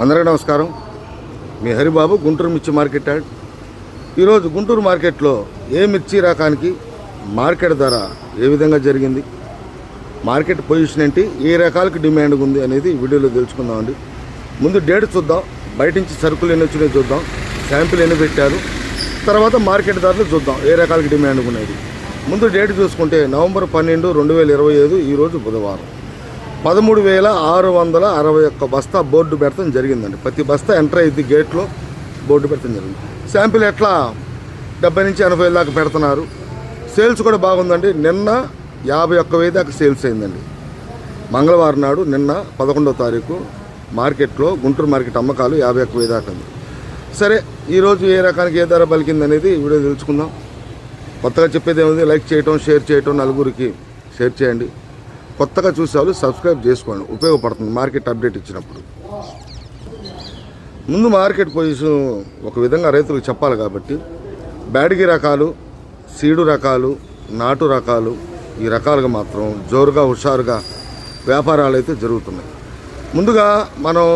అందరికీ నమస్కారం. మీ హరిబాబు గుంటూరు మిర్చి మార్కెట్ యాడ్. ఈరోజు గుంటూరు మార్కెట్లో ఏ మిర్చి రకానికి మార్కెట్ ధర ఏ విధంగా జరిగింది? మార్కెట్ పొజిషన్ ఏంటి? ఏ రకాలకి డిమాండ్ ఉంది అనేది వీడియోలో తెలుసుకుందామండి ముందు డేట్ చూద్దాం. బయట నుంచి సరుకులు ఎన్ని వచ్చినాయో చూద్దాం. శాంపిల్ ఎన్ని పెట్టారు. తర్వాత మార్కెట్ ధరలు చూద్దాం. ఏ రకాలకి డిమాండ్ ఉన్నది. ముందు డేట్ చూసుకుంటే నవంబర్ పన్నెండు రెండు వేల ఇరవై ఐదు ఈరోజు బుధవారం. పదమూడు వేల ఆరు వందల అరవై ఒక్క బస్తా బోర్డు పెడతాం జరిగిందండి. ప్రతి బస్తా ఎంటర్ అయింది గేట్లో బోర్డు పెడతాం జరిగింది. శాంపిల్ ఎట్లా? డెబ్బై నుంచి ఎనభై వేల దాకా పెడుతున్నారు. సేల్స్ కూడా బాగుందండి. నిన్న యాభై ఒక్క వెయ్యి దాకా సేల్స్ అయిందండి. మంగళవారం నాడు నిన్న పదకొండవ తారీఖు మార్కెట్లో గుంటూరు మార్కెట్ అమ్మకాలు యాభై ఒక్క వెయ్యి దాకా ఉంది. సరే ఈరోజు ఏ రకానికి ఏ ధర పలికింది అనేది వీడియో తెలుసుకుందాం. కొత్తగా చెప్పేది ఏముంది? లైక్ చేయటం షేర్ చేయటం నలుగురికి షేర్ చేయండి. కొత్తగా చూసే వాళ్ళు సబ్స్క్రైబ్ చేసుకోండి. ఉపయోగపడుతుంది. మార్కెట్ అప్డేట్ ఇచ్చినప్పుడు. ముందు మార్కెట్ పొజిషన్ ఒక విధంగా రైతులకు చెప్పాలి కాబట్టి బ్యాడిగి రకాలు సీడు రకాలు నాటు రకాలు ఈ రకాలుగా మాత్రం జోరుగా హుషారుగా వ్యాపారాలు అయితే జరుగుతున్నాయి. ముందుగా మనం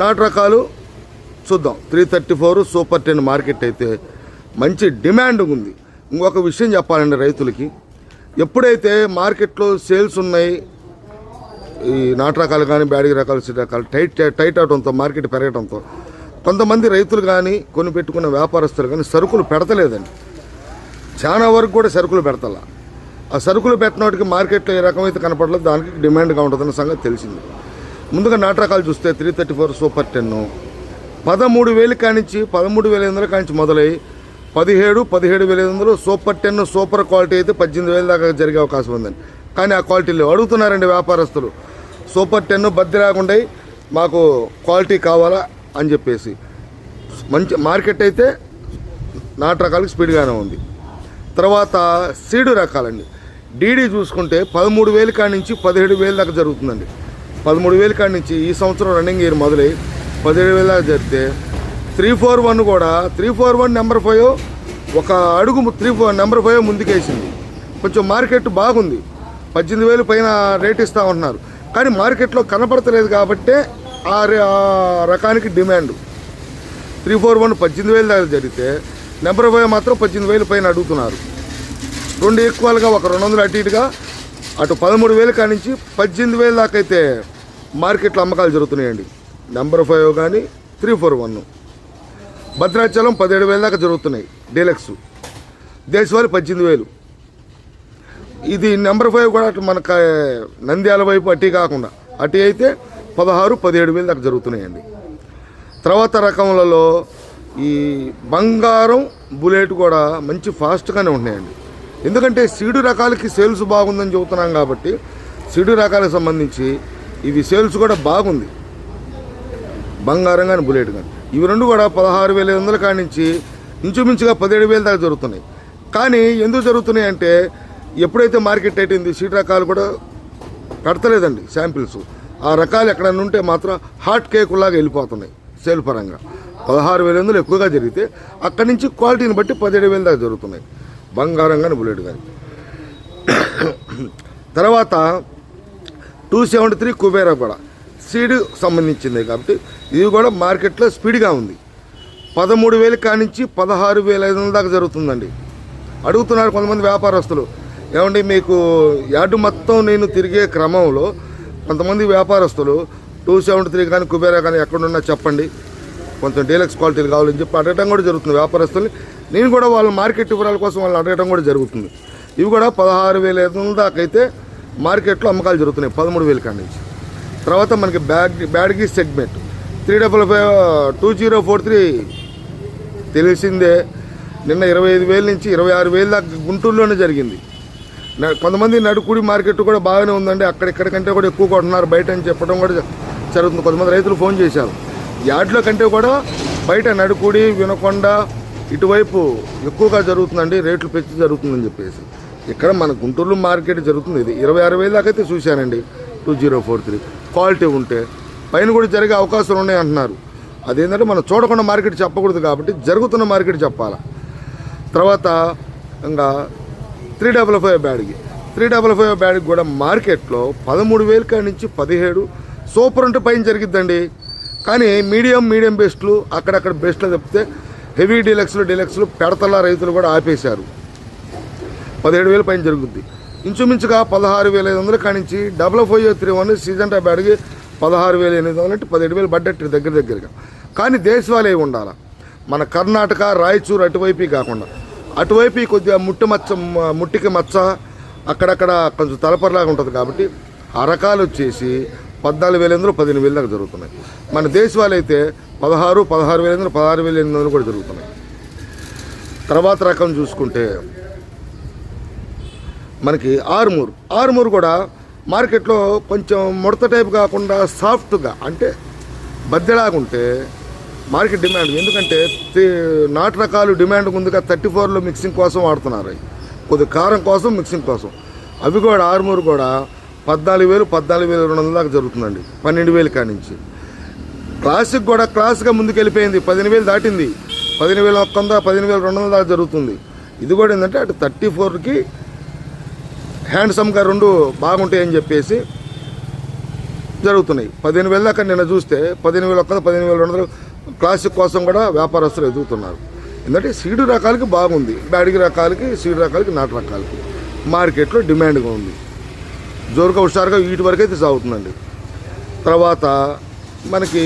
నాటు రకాలు చూద్దాం. Three thirty four super ten market అయితే మంచి డిమాండ్ ఉంది. ఇంకొక విషయం చెప్పాలండి రైతులకి. ఎప్పుడైతే మార్కెట్లో సేల్స్ ఉన్నాయి ఈ నాటు రకాలు కానీ బ్యాడిగి రకాలు సీడ్ రకాలు టైట్ టైట్ అవడంతో మార్కెట్ పెరగడంతో కొంతమంది రైతులు కానీ కొని పెట్టుకున్న వ్యాపారస్తులు కానీ సరుకులు పెడతలేదండి. చాలా వరకు కూడా సరుకులు పెడతలా. ఆ సరుకులు పెట్టినోటికి మార్కెట్లో ఏ రకమైతే కనపడలేదు దానికి డిమాండ్గా ఉంటుందన్న సంగతి తెలిసింది. ముందుగా నాటు రకాలు చూస్తే three thirty four super ten పదమూడు వేలు కానించి పదమూడు వేల ఐదు కానించి మొదలై పదిహేడు పదిహేడు వేల ఐదు వందలు సూపర్ టెన్ సూపర్ క్వాలిటీ అయితే పద్దెనిమిది వేల దాకా జరిగే అవకాశం ఉందండి. కానీ ఆ క్వాలిటీలో అడుగుతున్నారండి వ్యాపారస్తులు. సూపర్ టెన్ బద్ది రాకుండా మాకు క్వాలిటీ కావాలా అని చెప్పేసి. మంచి మార్కెట్ అయితే నాటు రకాలకు స్పీడ్గానే ఉంది. తర్వాత సీడు రకాలండి. డీడీ చూసుకుంటే పదమూడు వేలు కాడి నుంచి పదిహేడు వేలు దాకా జరుగుతుందండి. పదమూడు వేలు కాడి నుంచి ఈ సంవత్సరం రన్నింగ్ ఇయర్ మొదలై పదిహేడు వేల దాకా జరిగితే త్రీ ఫోర్ వన్ కూడా three four one number five ఒక అడుగు త్రీ ఫోర్ నెంబర్ ఫైవ్ ముందుకేసింది. కొంచెం మార్కెట్ బాగుంది. పద్దెనిమిది వేలు పైన రేట్ ఇస్తూ ఉంటున్నారు. కానీ మార్కెట్లో కనపడతలేదు కాబట్టే ఆ రే- ఆ రకానికి డిమాండ్. త్రీ ఫోర్ వన్ పద్దెనిమిది వేలు దాకా జరిగితే నెంబర్ ఫైవ్ మాత్రం పద్దెనిమిది వేలు పైన అడుగుతున్నారు. రెండు ఈక్వల్గా ఒక రెండు వందలు అటు ఇటుగా అటు పదమూడు వేలు కానించి పద్దెనిమిది వేలు దాకా అయితే మార్కెట్లో అమ్మకాలు జరుగుతున్నాయండి. నెంబర్ ఫైవ్ కానీ త్రీ ఫోర్ వన్. భద్రాచలం పదిహేడు వేల దాకా జరుగుతున్నాయి. డీలక్స్. దేశవాళి పద్దెనిమిది వేలు. ఇది నెంబర్ ఫైవ్ కూడా అటు మనకు నంద్యాల వైపు అటీ కాకుండా అటు అయితే పదహారు పదిహేడు వేలు దాకా జరుగుతున్నాయండి. తర్వాత రకములలో ఈ బంగారం బుల్లెట్ కూడా మంచి ఫాస్ట్గానే ఉన్నాయండి ఎందుకంటే సీడు రకాలకి సేల్స్ బాగుందని చెబుతున్నాం కాబట్టి సీడు రకాలకు సంబంధించి ఇవి సేల్స్ కూడా బాగుంది. బంగారం కానీ బుల్లెట్ కానీ ఇవి రెండు కూడా పదహారు వేల ఐదు వందల కాడి నుంచి ఇంచుమించుగా పదిహేడు వేల దాకా జరుగుతున్నాయి. కానీ ఎందుకు జరుగుతున్నాయి అంటే ఎప్పుడైతే మార్కెట్ అయింది సీట్ రకాలు కూడా పెడతలేదండి శాంపిల్స్. ఆ రకాలు ఎక్కడైనా ఉంటే మాత్రం హాట్ కేకులాగా వెళ్ళిపోతున్నాయి సేల్ పరంగా. పదహారు వేల వందలు ఎక్కువగా జరిగితే అక్కడి నుంచి క్వాలిటీని బట్టి పదిహేడు వేల దాకా జరుగుతున్నాయి. బంగారం కానీ బుల్లెట్ కానీ తర్వాత టూ సెవెంటీ త్రీ కుబేరా కూడా. సీడ్ సంబంధించింది కాబట్టి ఇది కూడా మార్కెట్లో స్పీడ్గా ఉంది. పదమూడు వేలు కానించి పదహారు వేల ఐదు వందల దాకా జరుగుతుందండి. అడుగుతున్నారు కొంతమంది వ్యాపారస్తులు. ఏమండి మీకు యార్డు మొత్తం నేను తిరిగే క్రమంలో కొంతమంది వ్యాపారస్తులు టూ సెవెంటీ త్రీ కానీ కుబేరా కానీ ఎక్కడున్నా చెప్పండి. కొంచెం డీలక్స్ క్వాలిటీలు కావాలని చెప్పి అడగటం కూడా జరుగుతుంది వ్యాపారస్తుల్ని. నేను కూడా వాళ్ళ మార్కెట్ వివరాల కోసం వాళ్ళు అడగటం కూడా జరుగుతుంది. ఇవి కూడా పదహారు వేల ఐదు వందల దాకా అయితే మార్కెట్లో అమ్మకాలు జరుగుతున్నాయి పదమూడు వేల కాడి నుంచి తర్వాత మనకి bag బ్యాడ్కి segment. Three double five two zero four three తెలిసిందే. నిన్న ఇరవై ఐదు వేల నుంచి ఇరవై ఆరు వేల దాకా గుంటూరులోనే జరిగింది. కొంతమంది నడుకుడి మార్కెట్ కూడా బాగానే ఉందండి. అక్కడిక్కడ కంటే కూడా ఎక్కువ కొంటున్నారు బయట అని చెప్పడం కూడా జరుగుతుంది. కొంతమంది రైతులు ఫోన్ చేశారు. యార్డ్లో కంటే కూడా బయట నడుకుడి వినకొండ ఇటువైపు ఎక్కువగా జరుగుతుందండి. రేట్లు పెంచి జరుగుతుందని చెప్పేసి. ఇక్కడ మన గుంటూరులో మార్కెట్ జరుగుతుంది. ఇది ఇరవై ఆరు వేల దాకా అయితే చూశానండి. Two zero four three. Quality ఉంటే పైన కూడా జరిగే అవకాశాలు ఉన్నాయి అంటున్నారు. అదేంటంటే మనం చూడకుండా మార్కెట్ చెప్పకూడదు కాబట్టి జరుగుతున్న మార్కెట్ చెప్పాలా. తర్వాత ఇంకా three double five బ్యాడ్కి. Three double five బ్యాడ్కి కూడా మార్కెట్లో పదమూడు వేల కాడి నుంచి పదిహేడు సూపర్ అంటే పైన జరిగిద్దండి. కానీ మీడియం మీడియం బెస్ట్లు అక్కడక్కడ బెస్ట్లు చెప్తే హెవీ డీలక్స్లు డీలక్స్లు పెడతల రైతులు కూడా ఆపేశారు. పదిహేడు వేల పైన జరుగుద్ది. ఇంచుమించుగా పదహారు వేల ఐదు వందల కానించి double five three one season top అడిగి పదహారు వేల ఎనిమిది వందలు అంటే పదిహేడు వేలు బడ్జెట్ దగ్గర దగ్గరగా. కానీ దేశవాళీ ఉండాలి? మన కర్ణాటక రాయచూరు అటువైపు కాకుండా. అటువైపు కొద్దిగా ముట్టి మచ్చ ముట్టికి మచ్చ అక్కడక్కడ కొంచెం తలపరలాగా ఉంటుంది కాబట్టి ఆ రకాలు వచ్చేసి పద్నాలుగు వేల ఎనిమిది పదిహేను వేల దాకా జరుగుతున్నాయి. మన దేశవాళీ అయితే పదహారు పదహారు వేల ఎనిమిది పదహారు వేల ఎనిమిది వందలు కూడా జరుగుతున్నాయి. తర్వాత రకం చూసుకుంటే మనకి ఆరుమూరు. ఆరుమూరు కూడా మార్కెట్లో కొంచెం ముడత టైప్ కాకుండా సాఫ్ట్గా అంటే బద్దెలాగా ఉంటే మార్కెట్ డిమాండ్. ఎందుకంటే నాటు రకాలు డిమాండ్ ముందుగా థర్టీ ఫోర్లో మిక్సింగ్ కోసం వాడుతున్నారు. అవి కొద్ది కారం కోసం మిక్సింగ్ కోసం. అవి కూడా ఆరుమూరు కూడా పద్నాలుగు వేలు పద్నాలుగు వేలు రెండు వందల దాకా జరుగుతుందండి. పన్నెండు వేలు కానించి. క్లాసిక్ కూడా క్లాస్గా ముందుకెళ్ళిపోయింది. పదిహేను వేలు దాటింది. పదిహేను వేల ఒక్క వంద పదిహేను వేల రెండు వందల దాకా జరుగుతుంది. ఇది కూడా ఏంటంటే అటు థర్టీ ఫోర్కి హ్యాండ్సమ్గా రెండు బాగుంటాయని చెప్పేసి జరుగుతున్నాయి. పదిహేను వేల దాకా నిన్న చూస్తే పదిహేను వేల ఒక్క పదిహేను వేల రెండు క్లాసిక్ కోసం కూడా వ్యాపారస్తులు ఎదుగుతున్నారు. ఎందుకంటే సీడు రకాలకి బాగుంది బ్యాడిగి రకాలకి సీడు రకాలకి నాటు రకాలకి మార్కెట్లో డిమాండ్గా ఉంది. జోరుగా హుషారుగా వీటి వరకు అయితే సాగుతుందండి. తర్వాత మనకి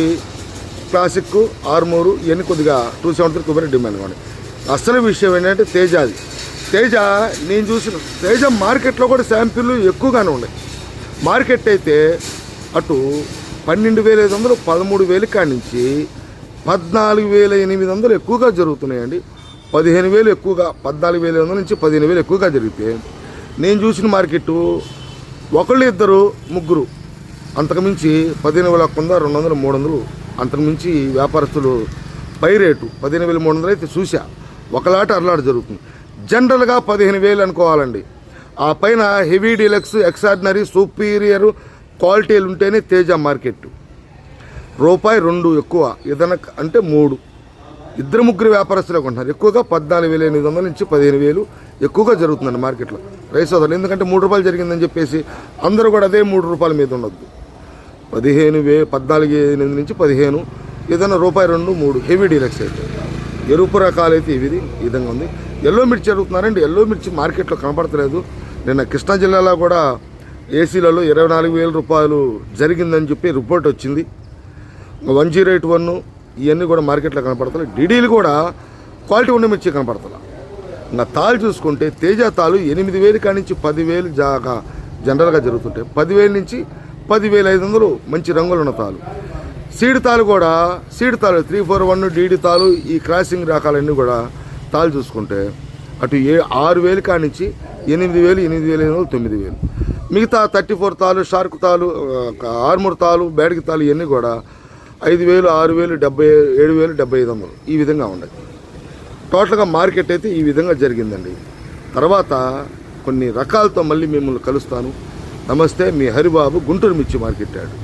క్లాసిక్ ఆర్మూరు ఇవన్నీ కొద్దిగా టూ సెవెంటీ త్రీ కొబ్బరి డిమాండ్గా ఉన్నాయి. అసలు విషయం ఏంటంటే తేజాది. తేజ నేను చూసిన తేజ మార్కెట్లో కూడా శాంపిల్లు ఎక్కువగానే ఉన్నాయి. మార్కెట్ అయితే అటు పన్నెండు వేల ఐదు వందలు పదమూడు వేలు కాడి నుంచి పద్నాలుగు వేల ఎనిమిది వందలు ఎక్కువగా జరుగుతున్నాయండి. పదిహేను వేలు ఎక్కువగా పద్నాలుగు వేల ఐదు వందల నుంచి పదిహేను వేలు ఎక్కువగా జరిగితే నేను చూసిన మార్కెట్ ఒకళ్ళు ఇద్దరు ముగ్గురు అంతకుమించి పదిహేను వేల ఒక్క వంద రెండు వందలు మూడు వందలు అంతకుమించి వ్యాపారస్తులు పై రేటు పదిహేను వేల మూడు వందలు అయితే చూసా ఒకలాట అరలాట జరుగుతుంది. జనరల్గా పదిహేను వేలు అనుకోవాలండి. ఆ పైన హెవీ డీలక్స్ ఎక్సార్డినరీ సూపీరియర్ క్వాలిటీలు ఉంటేనే తేజ మార్కెట్ రూపాయి రెండు ఎక్కువ ఏదైనా అంటే మూడు. ఇద్దరు ముగ్గురు వ్యాపారస్తులే కొంటున్నారు. ఎక్కువగా పద్నాలుగు వేల ఎనిమిది వందల నుంచి పదిహేను వేలు ఎక్కువగా జరుగుతుందండి మార్కెట్లో. రైస్ సోదరులు ఎందుకంటే మూడు రూపాయలు జరిగిందని చెప్పేసి అందరూ కూడా అదే మూడు రూపాయల మీద ఉండొద్దు. పదిహేను వే పద్నాలుగు ఎనిమిది నుంచి పదిహేను ఏదైనా రూపాయి రెండు మూడు. హెవీ డీలక్స్ అయితే. ఎరుపు రకాలు అయితే ఇవి విధంగా ఉంది. ఎల్లో మిర్చి అడుగుతున్నారండి. ఎల్లో మిర్చి మార్కెట్లో కనపడతలేదు. నిన్న కృష్ణా జిల్లాలో కూడా ఏసీలలో ఇరవై నాలుగు వేల రూపాయలు జరిగిందని చెప్పి రిపోర్ట్ వచ్చింది. వన్ జీరో ఎయిట్ వన్ ఇవన్నీ కూడా మార్కెట్లో కనపడతాయి డీడీలు కూడా క్వాలిటీ ఉన్న మిర్చి కనపడతా ఇంకా తాళ్ళు చూసుకుంటే తేజ తాలు ఎనిమిది వేలు కాడి నుంచి పదివేలు జాగా జనరల్గా జరుగుతుంటాయి. పదివేల నుంచి పదివేల ఐదు వందలు మంచి రంగులు ఉన్న తాలు సీడ్ తాలు కూడా సీడ్ తాలు త్రీ ఫోర్ వన్ డీడీ తాలు ఈ క్రాసింగ్ రకాలన్నీ కూడా స్థాయి చూసుకుంటే అటు ఏ ఆరు వేలు కానించి ఎనిమిది వేలు ఎనిమిది వేలు ఎనిమిది తొమ్మిది వేలు. మిగతా థర్టీ ఫోర్ తాలు షార్క్ తాలు ఆర్మూర్ తాలు బ్యాడికి తాలు ఇవన్నీ కూడా ఐదు వేలు ఆరు వేలు డెబ్బై ఏడు వేలు డెబ్బై ఐదు వందలు ఈ విధంగా ఉన్నాయి. టోటల్గా మార్కెట్ అయితే ఈ విధంగా జరిగిందండి. తర్వాత కొన్ని రకాలతో మళ్ళీ మిమ్మల్ని కలుస్తాను. నమస్తే మీ హరిబాబు గుంటూరు మిర్చి మార్కెట్ యాడ్